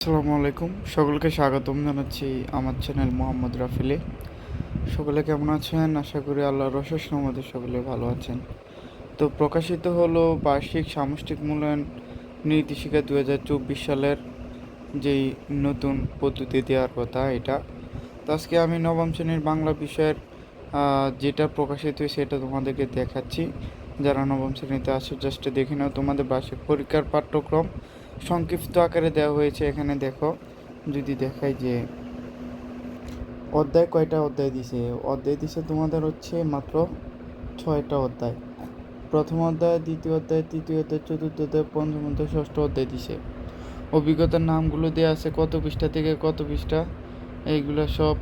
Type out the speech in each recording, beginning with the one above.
আসসালামু আলাইকুম। সকলকে স্বাগতম জানাচ্ছি আমার চ্যানেল মোহাম্মদ রাফিলে। সকলে কেমন আছেন? আশা করি আল্লাহর রসস আমাদের সকলে ভালো আছেন। তো প্রকাশিত হলো বার্ষিক সামষ্টিক মূল্যায়ন নির্দেশিকা দু হাজার চব্বিশ সালের যেই নতুন পদ্ধতি দেওয়ার কথা এটা। তো আজকে আমি নবম শ্রেণির বাংলা বিষয়ের যেটা প্রকাশিত হয়েছে এটা তোমাদেরকে দেখাচ্ছি। যারা নবম শ্রেণীতে আছো জাস্ট দেখে নাও তোমাদের বার্ষিক পরীক্ষার পাঠ্যক্রম। সংক্ষিপ্ত আকারে দেওয়া হয়েছে। এখানে দেখো, যদি দেখাই যে অধ্যায় কয়টা অধ্যায় দিছে? অধ্যায় দিছে তোমাদের হচ্ছে মাত্র ছয়টা অধ্যায়। প্রথম অধ্যায়, দ্বিতীয় অধ্যায়, তৃতীয় অধ্যায়, চতুর্থ অধ্যায়, পঞ্চম অধ্যায়, ষষ্ঠ অধ্যায় দিছে। অভিজ্ঞতার নামগুলো দেওয়া আছে, কত পৃষ্ঠা থেকে কত পৃষ্ঠা, এইগুলো সব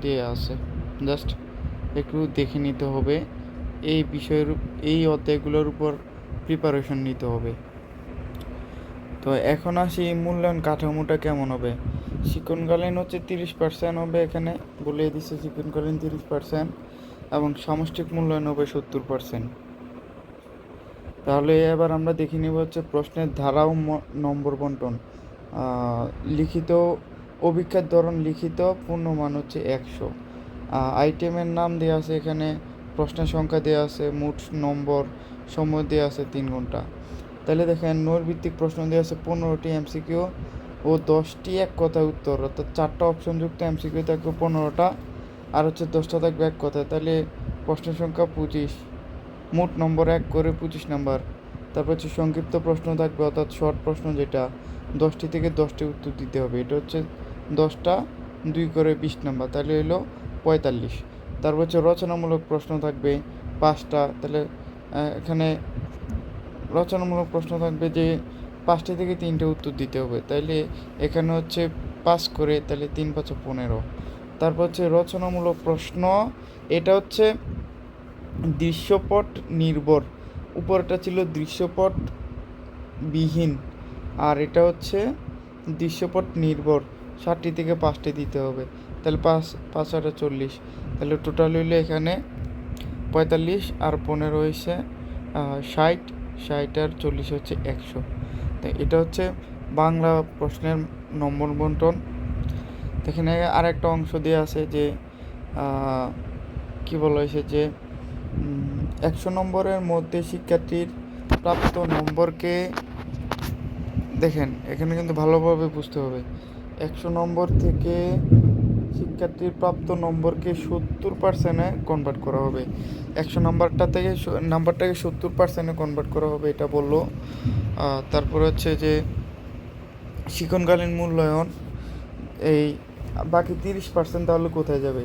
দেওয়া আছে। জাস্ট একটু দেখে নিতে হবে। এই বিষয়ের, এই অধ্যায়গুলোর উপর প্রিপারেশন নিতে হবে। তো এখন আসি মূল্যায়ন কাঠামোটা কেমন হবে? শিক্ষণকালীন হচ্ছে তিরিশ পার্সেন্ট হবে এখানে, বলে দিচ্ছে শিক্ষণকালীন তিরিশ পার্সেন্ট এবং সামষ্টিক মূল্যায়ন হবে সত্তর পার্সেন্ট তাহলে এবার আমরা দেখে নিব হচ্ছে প্রশ্নের ধারা ও নম্বর বন্টন। লিখিত অভিক্ষার ধরন লিখিত, পূর্ণমান হচ্ছে একশো। আইটেমের নাম দেওয়া আছে এখানে, প্রশ্নের সংখ্যা দেওয়া আছে, মোট নম্বর, সময় দেওয়া আছে তিন ঘণ্টা। তাহলে দেখেন, নোর ভিত্তিক প্রশ্ন দেওয়া আছে পনেরোটি এমসিকিউ ও দশটি এক কথা উত্তর। অর্থাৎ চারটা অপশন যুক্ত এমসিকিউ থাকবে পনেরোটা, আর হচ্ছে দশটা থাকবে এক কথা তাহলে প্রশ্নের সংখ্যা পঁচিশ। মোট নম্বর এক করে পঁচিশ নাম্বার। তারপর হচ্ছে সংক্ষিপ্ত প্রশ্ন থাকবে, অর্থাৎ শর্ট প্রশ্ন যেটা। দশটি থেকে দশটি উত্তর দিতে হবে। এটা হচ্ছে দশটা দুই করে বিশ নাম্বার। তাহলে হলো পঁয়তাল্লিশ। তারপর হচ্ছে রচনামূলক প্রশ্ন থাকবে পাঁচটা। তাহলে এখানে রচনামূলক প্রশ্ন থাকবে যে পাঁচটি থেকে তিনটে উত্তর দিতে হবে। তাইলে এখানে হচ্ছে পাস করে তাহলে তিন পাঁচশো পনেরো। তারপর হচ্ছে রচনামূলক প্রশ্ন, এটা হচ্ছে দৃশ্যপট নির্ভর। উপরটা ছিল দৃশ্যপট বিহীন, আর এটা হচ্ছে দৃশ্যপট নির্ভর। ষাটটি থেকে পাঁচটি দিতে হবে তাহলে পাঁচ পাঁচ আটা চল্লিশ। তাহলে টোটাল হইলে এখানে পঁয়তাল্লিশ আর পনেরো হয়েছে ষাট। ষাট আর চল্লিশ হচ্ছে একশো। তো এটা হচ্ছে বাংলা প্রশ্নের নম্বর বন্টন। এখানে আরেকটা অংশ দেওয়া আছে যে কি বলা হয়েছে যে একশো নম্বরের মধ্যে শিক্ষার্থীর প্রাপ্ত নম্বরকে, দেখেন, এখানে কিন্তু ভালোভাবে বুঝতে হবে। একশো নম্বর থেকে শিক্ষার্থীর প্রাপ্ত নম্বরকে সত্তর পার্সেন্টে কনভার্ট করা হবে। একশো নাম্বারটা থেকে নাম্বারটাকে সত্তর পার্সেন্টে কনভার্ট করা হবে, এটা বলল। তারপর হচ্ছে যে, শিক্ষণকালীন মূল্যায়ন, এই বাকি তিরিশ পার্সেন্ট তাহলে কোথায় যাবে?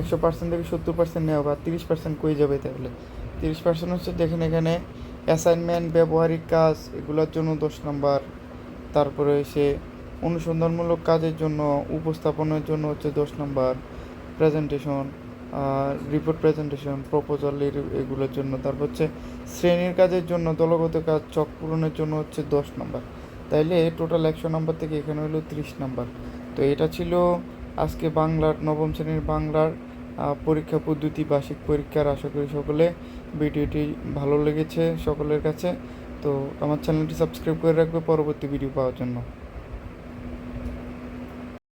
একশো পার্সেন্ট থেকে সত্তর পার্সেন্ট নেওয়া বা তিরিশ পার্সেন্ট কই যাবে তাহলে? তিরিশ পার্সেন্ট হচ্ছে দেখেন এখানে অ্যাসাইনমেন্ট ব্যবহারিক কাজ, এগুলোর জন্য দশ নাম্বার। তারপরে এসে অনুসন্ধানমূলক কাজের জন্য, উপস্থাপনের জন্য হচ্ছে দশ নম্বর প্রেজেন্টেশন রিপোর্ট প্রেজেন্টেশন প্রপোজাল এগুলোর জন্য। তারপর হচ্ছে শ্রেণির কাজের জন্য, দলগত কাজ, চক পূরণের জন্য হচ্ছে দশ নম্বর। তাইলে টোটাল একশো নম্বর থেকে এখানে হলো ত্রিশ নম্বর। তো এটা ছিল আজকে বাংলার, নবম শ্রেণির বাংলার পরীক্ষা পদ্ধতি, বার্ষিক পরীক্ষার। আশা করি সকলে ভিডিওটি ভালো লেগেছে সকলের কাছে। তো আমার চ্যানেলটি সাবস্ক্রাইব করে রাখবে পরবর্তী ভিডিও পাওয়ার জন্য।